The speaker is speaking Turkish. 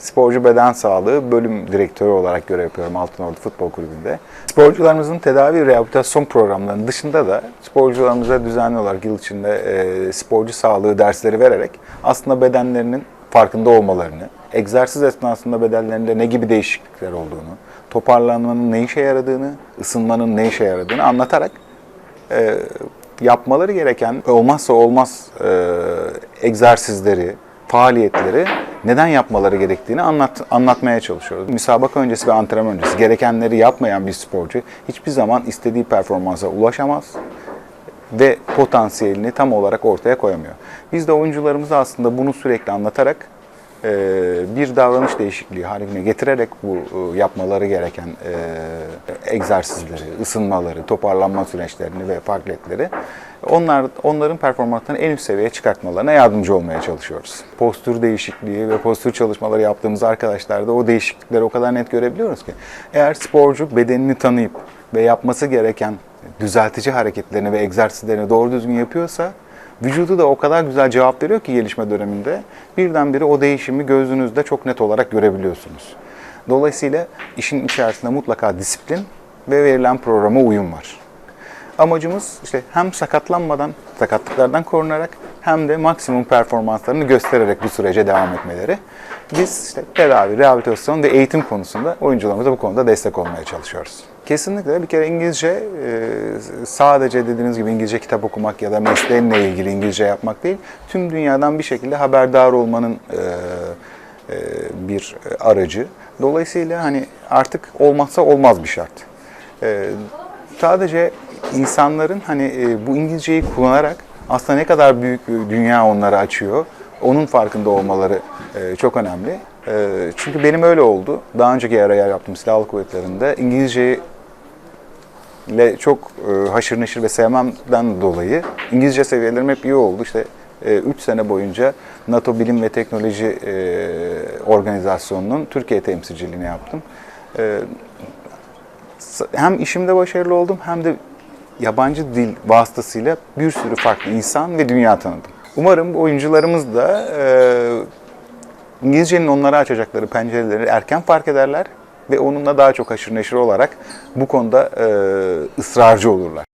sporcu beden sağlığı bölüm direktörü olarak görev yapıyorum Altınordu Futbol Kulübü'nde. Sporcularımızın tedavi rehabilitasyon programlarının dışında da sporcularımıza düzenli olarak yıl içinde e, sporcu sağlığı dersleri vererek aslında bedenlerinin farkında olmalarını, egzersiz esnasında bedenlerinde ne gibi değişiklikler olduğunu, toparlanmanın ne işe yaradığını, ısınmanın ne işe yaradığını anlatarak e, yapmaları gereken olmazsa olmaz e, egzersizleri, faaliyetleri neden yapmaları gerektiğini anlat, anlatmaya çalışıyoruz. Müsabaka öncesi ve antrenman öncesi gerekenleri yapmayan bir sporcu hiçbir zaman istediği performansa ulaşamaz ve potansiyelini tam olarak ortaya koyamıyor. Biz de oyuncularımıza aslında bunu sürekli anlatarak bir davranış değişikliği haline getirerek bu e, yapmaları gereken e, egzersizleri, ısınmaları, toparlanma süreçlerini ve faaliyetleri onlar onların performanslarını en üst seviyeye çıkartmalarına yardımcı olmaya çalışıyoruz. Postür değişikliği ve postür çalışmaları yaptığımız arkadaşlarda o değişiklikleri o kadar net görebiliyoruz ki eğer sporcu bedenini tanıyıp ve yapması gereken düzeltici hareketlerini ve egzersizlerini doğru düzgün yapıyorsa vücudu da o kadar güzel cevap veriyor ki gelişme döneminde birdenbire o değişimi gözünüzde çok net olarak görebiliyorsunuz. Dolayısıyla işin içerisinde mutlaka disiplin ve verilen programa uyum var. Amacımız işte hem sakatlanmadan, sakatlıklardan korunarak hem de maksimum performanslarını göstererek bu sürece devam etmeleri. Biz işte tedavi, rehabilitasyon ve eğitim konusunda oyuncularımıza bu konuda destek olmaya çalışıyoruz. Kesinlikle bir kere İngilizce e, sadece dediğiniz gibi İngilizce kitap okumak ya da mesleğinle ilgili İngilizce yapmak değil, tüm dünyadan bir şekilde haberdar olmanın e, e, bir aracı. Dolayısıyla hani artık olmazsa olmaz bir şart. Sadece insanların hani bu İngilizceyi kullanarak aslında ne kadar büyük bir dünya onlara açıyor. Onun farkında olmaları e, çok önemli. E, çünkü benim öyle oldu. Daha önceki yere yaptım silahlı kuvvetlerinde. İngilizceyi ile çok e, haşır neşir ve sevmemden dolayı İngilizce seviyelerim hep iyi oldu. İşte 3 sene boyunca NATO Bilim ve Teknoloji Organizasyonu'nun Türkiye temsilciliğini yaptım. Hem işimde başarılı oldum hem de yabancı dil vasıtasıyla bir sürü farklı insan ve dünya tanıdım. Umarım oyuncularımız da e, İngilizcenin onlara açacakları pencereleri erken fark ederler ve onunla daha çok haşır neşir olarak bu konuda e, ısrarcı olurlar.